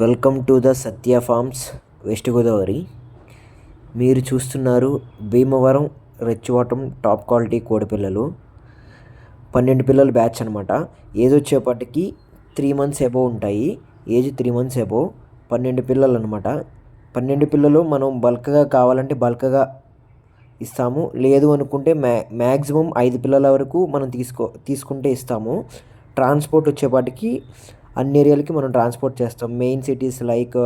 Welcome to the Satya farms west Godavari. మీరు చూస్తున్నారు Bhimavaram రెచ్చివాటం top quality కోడి పిల్లలు. పన్నెండు పిల్లల బ్యాచ్ అనమాట ఏజ్ వచ్చేపటికి త్రీ మంత్స్ ఎబో ఉంటాయి. ఏజ్ త్రీ మంత్స్ ఎబో పన్నెండు పిల్లలు అనమాట పన్నెండు పిల్లలు మనం బల్క్గా కావాలంటే బల్క్గా ఇస్తాము. లేదు అనుకుంటే మ్యా మ్యాక్సిమం ఐదు పిల్లల వరకు మనం తీసుకో తీసుకుంటే ఇస్తాము. ట్రాన్స్పోర్ట్ వచ్చేపాటికి అన్ని ఏరియాలకి మనం ట్రాన్స్పోర్ట్ చేస్తాం. మెయిన్ సిటీస్ లైక్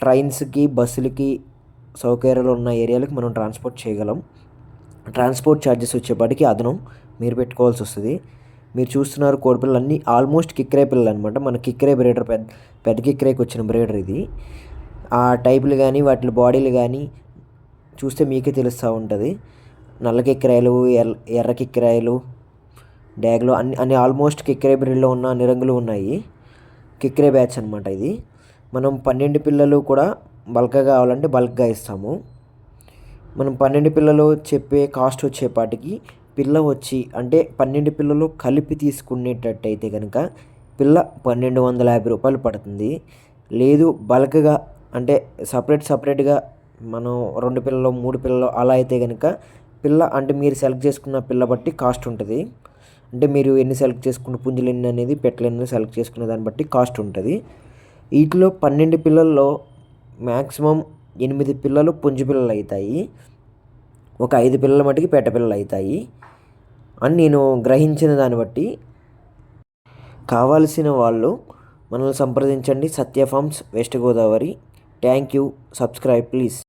ట్రైన్స్కి బస్సులకి సౌకర్యాలు ఉన్న ఏరియాలకి మనం ట్రాన్స్పోర్ట్ చేయగలం. ట్రాన్స్పోర్ట్ ఛార్జెస్ వచ్చేపాటికి అదనం మీరు పెట్టుకోవాల్సి వస్తుంది. మీరు చూస్తున్నారు కోడిపిల్లలు అన్నీ ఆల్మోస్ట్ కిక్రే పిల్లలు అనమాట మన కిక్రే బ్రీడర్ పెద్ద పెద్ద కిక్రేకి వచ్చిన బ్రీడర్ ఇది. ఆ టైపులు కానీ వాటి బాడీలు కానీ చూస్తే మీకే తెలుస్తూ ఉంటుంది. నల్ల కిక్రాయలు ఎర్ర ఎర్ర కిక్రాయలు డ్యాగ్లు అన్ని అన్ని ఆల్మోస్ట్ కిక్రే బ్రీడ్లో ఉన్న అన్ని రంగులు ఉన్నాయి. కిక్రే బ్యాచ్ అనమాట ఇది. మనం పన్నెండు పిల్లలు కూడా బల్క్గా కావాలంటే బల్క్గా ఇస్తాము. మనం పన్నెండు పిల్లలు చెప్పే కాస్ట్ వచ్చేపాటికి పిల్ల వచ్చి అంటే పన్నెండు పిల్లలు కలిపి తీసుకునేటట్టయితే కనుక పిల్ల పన్నెండు వందల యాభై రూపాయలు పడుతుంది. లేదు బల్క్గా అంటే సపరేట్ సపరేట్గా మనం రెండు పిల్లలు మూడు పిల్లలు అలా అయితే కనుక పిల్ల అంటే మీరు సెలెక్ట్ చేసుకున్న పిల్ల బట్టి కాస్ట్ ఉంటుంది. అంటే మీరు ఎన్ని సెలెక్ట్ చేసుకున్న పుంజులు ఎన్ని అనేది పెట్టలు ఎన్ని సెలెక్ట్ చేసుకునే దాన్ని బట్టి కాస్ట్ ఉంటుంది. వీటిలో పన్నెండు పిల్లల్లో మ్యాక్సిమం ఎనిమిది పిల్లలు పుంజు పిల్లలు అవుతాయి ఒక ఐదు పిల్లల మటుకి పెట్ట పిల్లలు అవుతాయి అని నేను గ్రహించిన దాన్ని బట్టి కావాల్సిన వాళ్ళు మనల్ని సంప్రదించండి. Satya farms west Godavari. Thank you subscribe please